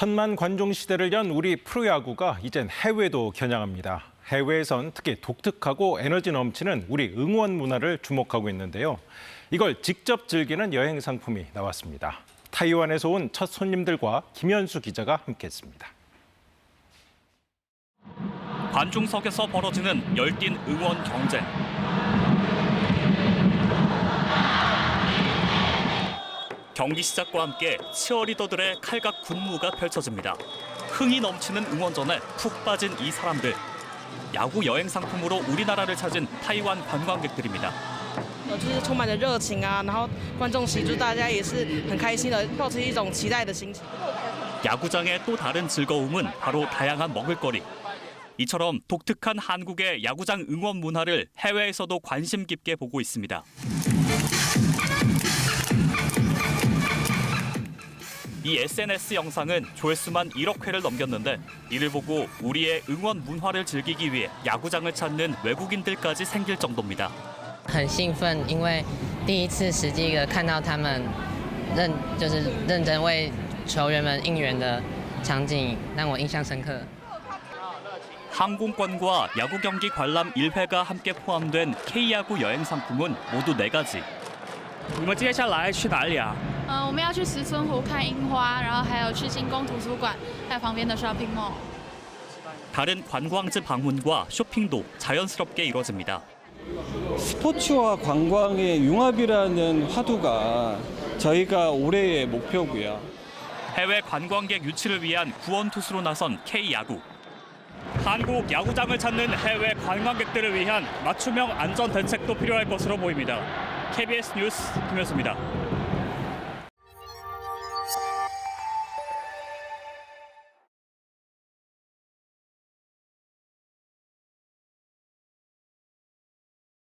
천만 관중 시대를 연 우리 프로야구가 이젠 해외도 겨냥합니다. 해외에선 특히 독특하고 에너지 넘치는 우리 응원 문화를 주목하고 있는데요. 이걸 직접 즐기는 여행 상품이 나왔습니다. 타이완에서 온 첫 손님들과 김현수 기자가 함께했습니다. 관중석에서 벌어지는 열띤 응원 경쟁. 경기 시작과 함께 치어리더들의 칼각 군무가 펼쳐집니다. 흥이 넘치는 응원전에 푹 빠진 이 사람들. 야구 여행 상품으로 우리나라를 찾은 타이완 관광객들입니다. 呃，就是充满着热情啊，然后观众席，就大家也是很开心的，抱持一种期待的心情。 야구장의 또 다른 즐거움은 바로 다양한 먹을거리. 이처럼 독특한 한국의 야구장 응원 문화를 해외에서도 관심 깊게 보고 있습니다. 이 SNS 영상은 조회수만 1억 회를 넘겼는데 이를 보고 우리의 응원 문화를 즐기기 위해 야구장을 찾는 외국인들까지 생길 정도입니다. 很兴奋，因为第一次实际的看到他们认就是认真为球员们应援的场景，让我印象深刻。 항공권과 야구 경기 관람 1회가 함께 포함된 K야구 여행 상품은 모두 4가지. 你们接下来去哪里啊？ 嗯，我们要去石村湖看樱花，然后还有去新宫图书馆，还有旁边的 shopping mall。 다른 관광지 방문과 쇼핑도 자연스럽게 이루어집니다. 스포츠와 관광의 융합이라는 화두가 저희가 올해의 목표고요. 해외 관광객 유치를 위한 구원 투수로 나선 K야구. 한국 야구장을 찾는 해외 관광객들을 위한 맞춤형 안전 대책도 필요할 것으로 보입니다. KBS 뉴스 김현수입니다.